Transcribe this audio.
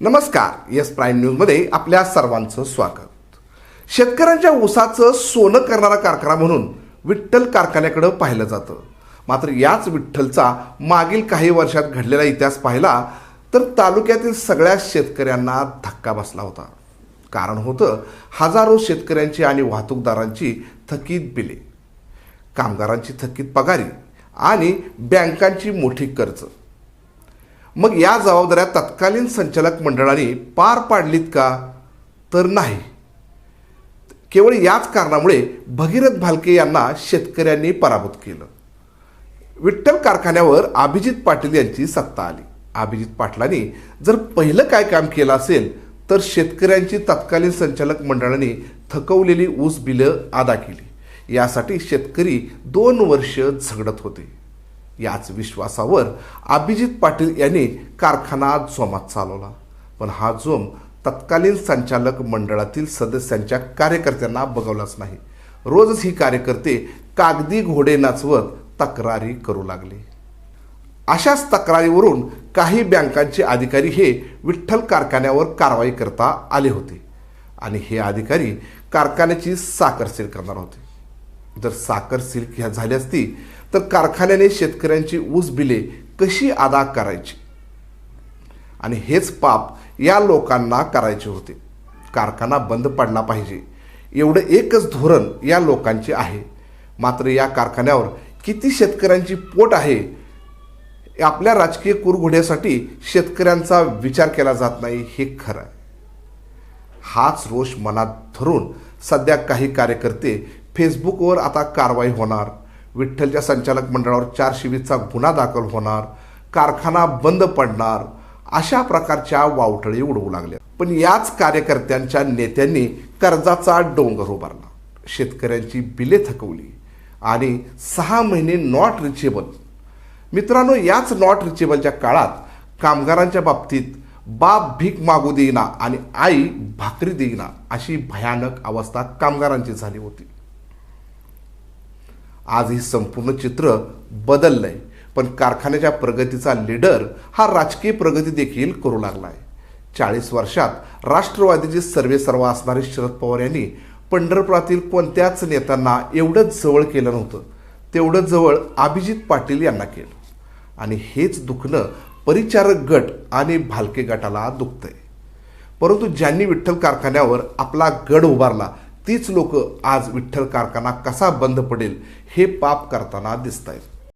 नमस्कार yes prime न्यूजमध्ये आपल्या सर्वांचं स्वागत. शेतकऱ्यांच्या ऊसाचं सोनं करणारा कारखाना म्हणून विठ्ठल कारखान्याकडं पाहिलं जातं. मात्र याच विठ्ठलचा मागील काही वर्षात घडलेला इतिहास पाहिला तर तालुक्यातील सगळ्या शेतकऱ्यांना धक्का बसला होता. कारण होतं हजारो शेतकऱ्यांची आणि वाहतूकदारांची थकीत बिले कामगारांची थकीत पगारी आणि बँकांची मोठी कर्ज. मग या जबाबदाऱ्या तत्कालीन संचालक मंडळाने पार पाडलीत का? तर नाही. केवळ याच कारणामुळे भगीरथ भालके यांना शेतकऱ्यांनी पराभूत केलं. विठ्ठल कारखान्यावर अभिजित पाटील यांची सत्ता आली. अभिजित पाटलांनी जर पहिलं काय काम केलं असेल तर शेतकऱ्यांची तत्कालीन संचालक मंडळाने थकवलेली ऊस बिलं अदा केली. यासाठी शेतकरी दोन वर्ष झगडत होते. याच विश्वासावर अभिजित पाटील यांनी कारखाना जोमात चालवला. पण हा जोम तत्कालीन संचालक मंडळातील सदस्यांच्या कार्यकर्त्यांना बघवलाच नाही. रोजच ही कार्यकर्ते कागदी घोडे नाचवत तक्रारी करू लागले. अशाच तक्रारीवरून काही बँकांचे अधिकारी हे विठ्ठल कारखान्यावर कारवाई करता आले होते आणि हे अधिकारी कारखान्याची साखरसेल करणार होते. जर साखर सिल्क ह्या झाली असती तर कारखान्याने शेतकऱ्यांची ऊस बिले कशी अदा करायची? आणि हेच पाप या लोकांना करायचे होते. कारखाना बंद पडला पाहिजे. एवढं एकच धोरण या लोकांचे आहे. मात्र या कारखान्यावर किती शेतकऱ्यांची पोट आहे आपल्या राजकीय कुरघोड्यासाठी शेतकऱ्यांचा विचार केला जात नाही हे खरं आहे. हाच रोष मनात धरून सध्या काही कार्यकर्ते फेसबुकवर आता कारवाई होणार. विठ्ठलच्या संचालक मंडळावर चारशे गुन्हा दाखल होणार. कारखाना बंद पडणार. अशा प्रकारच्या वावटळी उडवू लागल्या पण याच कार्यकर्त्यांच्या नेत्यांनी कर्जाचा डोंगर उभारला. शेतकऱ्यांची बिले थकवली. आणि सहा महिने नॉट रिचेबल मित्रांनो याच नॉट रिचेबलच्या काळात कामगारांच्या बाबतीत बाप भीक मागू देईना आणि आई भाकरी देईना अशी भयानक अवस्था कामगारांची झाली होती. आज ही संपूर्ण चित्र बदललं आहे पण कारखान्याच्या प्रगतीचा लीडर हा राजकीय प्रगती देखील करू आहे चाळीस वर्षात राष्ट्रवादीचे सर्वे सर्व असणारे शरद पवार यांनी पंढरपुरातील कोणत्याच नेत्यांना एवढं जवळ केलं नव्हतं. तेवढं जवळ अभिजित पाटील यांना केलं. आणि हेच दुखणं परिचारक गट आणि भालके गटाला दुखतंय. परंतु ज्यांनी विठ्ठल कारखान्यावर आपला गड उभारला तीच लोक आज विठ्ठल कारखाना कसा बंद पडेल हे पाप करताना दिसत आहेत